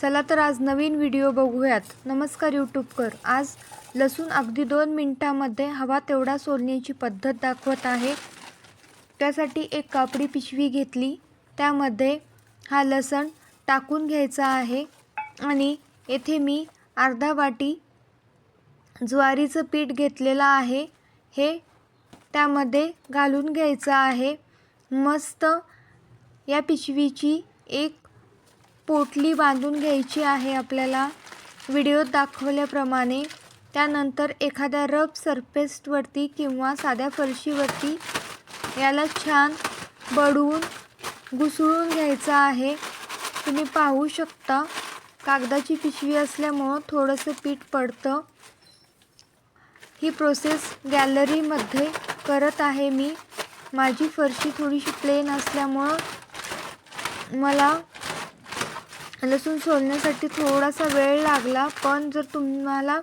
चला तर आज नवीन व्हिडिओ बघूयात. नमस्कार यूट्यूबकर आज लसूण अगदी दोन मिनटामध्ये हवा तेवढा सोलण्याची पद्धत दाखवत आहे. त्यासाठी एक कापडी पिशवी घेतली. त्यामध्ये हा लसण टाकून घ्यायचा आहे. आणि येथे मी अर्धा वाटी ज्वारीचं पीठ घेतलेलं आहे. हे त्यामध्ये घालून घ्यायचं आहे. मस्त या पिशवीची एक पोटली बांधून घ्यायची आहे आपल्याला. व्हिडिओत दाखवल्याप्रमाणे त्यानंतर एखाद्या रब सरफेसवरती किंवा साध्या फरशीवरती याला छान बडवून घुसळून घ्यायचं आहे. तुम्ही पाहू शकता कागदाची पिशवी असल्यामुळं थोडंसं पीठ पडतं. ही प्रोसेस गॅलरीमध्ये करत आहे मी. माझी फरशी थोडीशी प्लेन असल्यामुळं मला लसूण सोलण्यासाठी थोडासा वेळ लागला पण जर तुम्हाला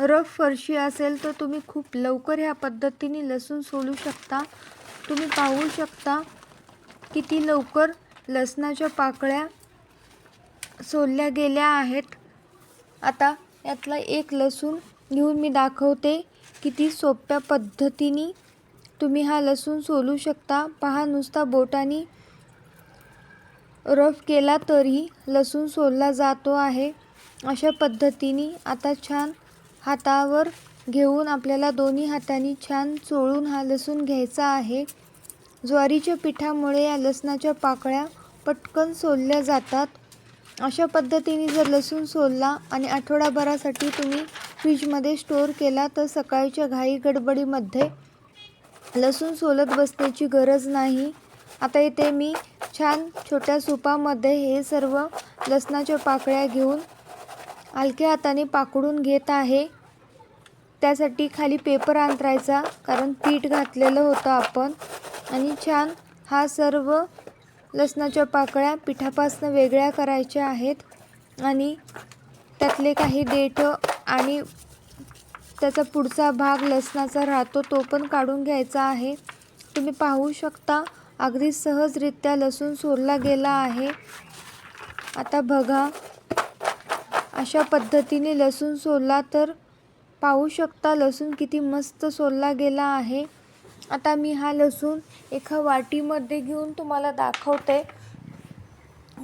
रफ फरशी असेल तर तुम्ही खूप लवकर ह्या पद्धतीने लसूण सोलू शकता. तुम्ही पाहू शकता किती लवकर लसणाच्या पाकळ्या सोलल्या गेल्या आहेत. आता यातला एक लसूण घेऊन मी दाखवते किती सोप्या पद्धतीने तुम्ही हा लसूण सोलू शकता. पहा नुसता बोटाने रफ केला तरी लसूण सोलला जातो आहे. अशा पद्धतीने आता छान हातावर घेऊन आपल्याला दोन्ही हातांनी छान चोळून हा लसूण घ्यायचा आहे. ज्वारीच्या पिठामुळे या लसणाच्या पाकळ्या पटकन सोलल्या जातात. अशा पद्धतीने जर लसूण सोलला आणि आठवडाभरासाठी तुम्ही फ्रीजमध्ये स्टोअर केला तर सकाळच्या घाई गडबडीमध्ये लसूण सोलत बसण्याची गरज नाही. आता इथे मी छान छोट्या सुपामध्ये हे सर्व लसणाच्या पाकळ्या घेऊन हलक्या हाताने पाकडून घेत आहे. त्यासाठी खाली पेपर अंतरायचा कारण पीठ घातलेलं होतं आपण. आणि छान हा सर्व लसणाच्या पाकळ्या पिठापासून वेगळ्या करायच्या आहेत. आणि त्यातले काही देठं आणि त्याचा पुढचा भाग लसणाचा राहतो तो पण काढून घ्यायचा आहे. तुम्ही पाहू शकता अगदी सहजरित्या लसूण सोडला गेला आहे. आता बघा अशा पद्धतीने लसूण सोडला तर पाहू शकता लसूण किती मस्त सोलला गेला आहे. आता मी हा लसूण एका वाटीमध्ये घेऊन तुम्हाला दाखवते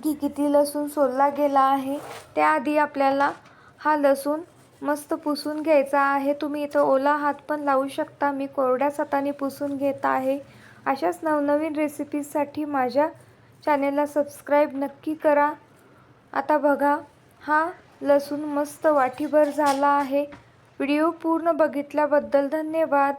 की किती लसूण सोडला गेला आहे. त्याआधी आपल्याला हा लसूण मस्त पुसून घ्यायचा आहे. तुम्ही इथं ओला हात पण लावू शकता. मी कोरड्याच हाताने पुसून घेत आहे. अशाच नवनवीन रेसिपीजसाठी माझ्या चॅनेलला सबस्क्राईब नक्की करा. आता बघा हा लसूण मस्त वाटीभर झाला आहे. व्हिडिओ पूर्ण बघितल्याबद्दल धन्यवाद.